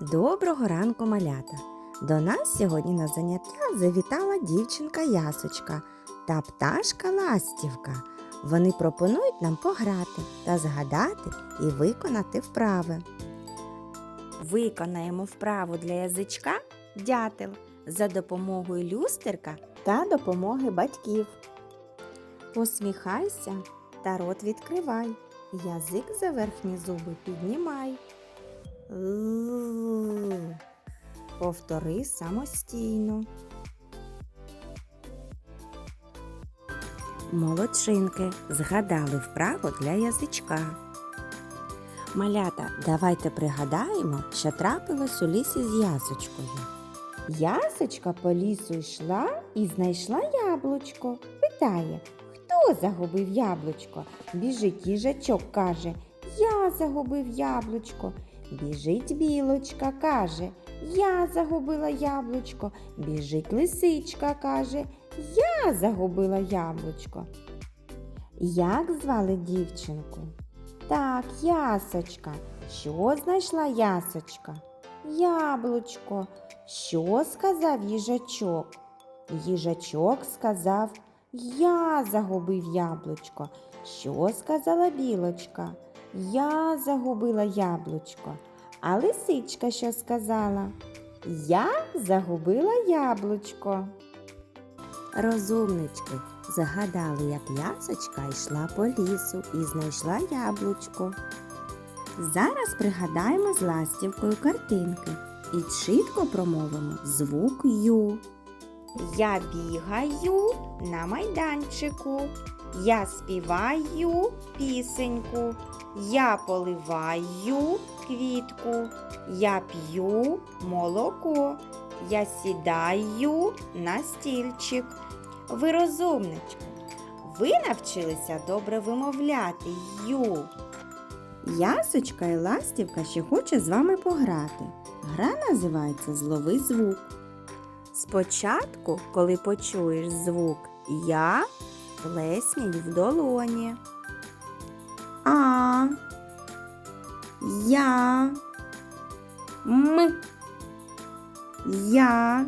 Доброго ранку, малята! До нас сьогодні на заняття завітала дівчинка Ясочка та пташка Ластівка. Вони пропонують нам пограти та згадати і виконати вправи. Виконаємо вправу для язичка дятел за допомогою люстерка та допомоги батьків. Посміхайся та рот відкривай. Язик за верхні зуби піднімай. Л. Повтори самостійно. Молодчинки згадали вправо для язичка. Малята, давайте пригадаємо, що трапилось у лісі з ясочкою. Ясочка по лісу йшла і знайшла яблучко. Питає, хто загубив яблучко? Біжить їжачок, каже, я загубив яблучко. Біжить білочка, каже, я загубила яблучко. Біжить лисичка, каже, я загубила яблучко. Як звали дівчинку? Так, ясочка. Що знайшла ясочка? Яблучко. Що сказав їжачок? Їжачок сказав, я загубив яблучко. Що сказала білочка? Я загубила яблучко. А лисичка що сказала? Я загубила яблучко. Розумнички загадали, як ясочка йшла по лісу і знайшла яблучко. Зараз пригадаємо з ластівкою картинки і чітко промовимо звук Ю. Я бігаю на майданчику. Я співаю пісеньку. Я поливаю квітку. Я п'ю молоко. Я сідаю на стільчик. Ви розумнички. Ви навчилися добре вимовляти ю. Ясочка і ластівка ще хоче з вами пограти. Гра називається Злови звук. Спочатку, коли почуєш звук Я, плесніть в долоні. А. Я. М. Я.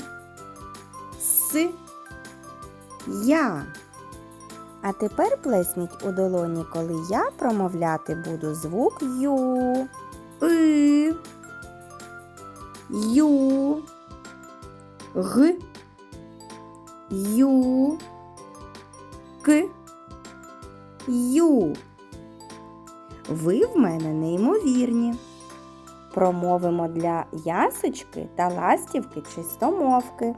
С. Я. А тепер плесніть у долоні, коли я промовляти буду звук Ю. И. Ю. Г. Ю. К. Ю. Ви в мене неймовірні. Промовимо для ясочки та ластівки чистомовки.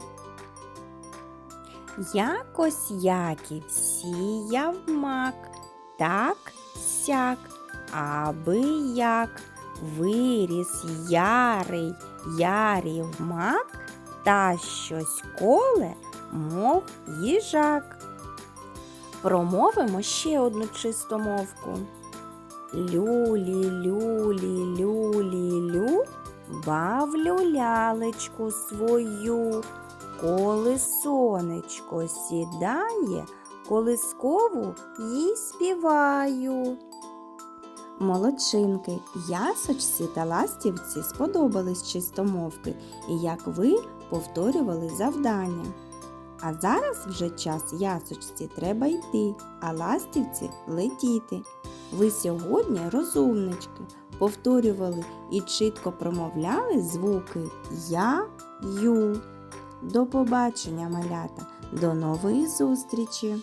Якось Яків сіяв мак, так сяк, аби як виріс ярий ярів мак, та щось коле, мов їжак. Промовимо ще одну чистомовку. Люлі, люлі, люлі, лю, бавлю лялечку свою. Коли сонечко сідає, колискову їй співаю. Молодчинки, ясочці та ластівці сподобались чистомовки, і як ви повторювали завдання. А зараз вже час ясочці треба йти, а ластівці летіти. Ви сьогодні розумнички, повторювали і чітко промовляли звуки Я, Ю. До побачення, малята, до нової зустрічі!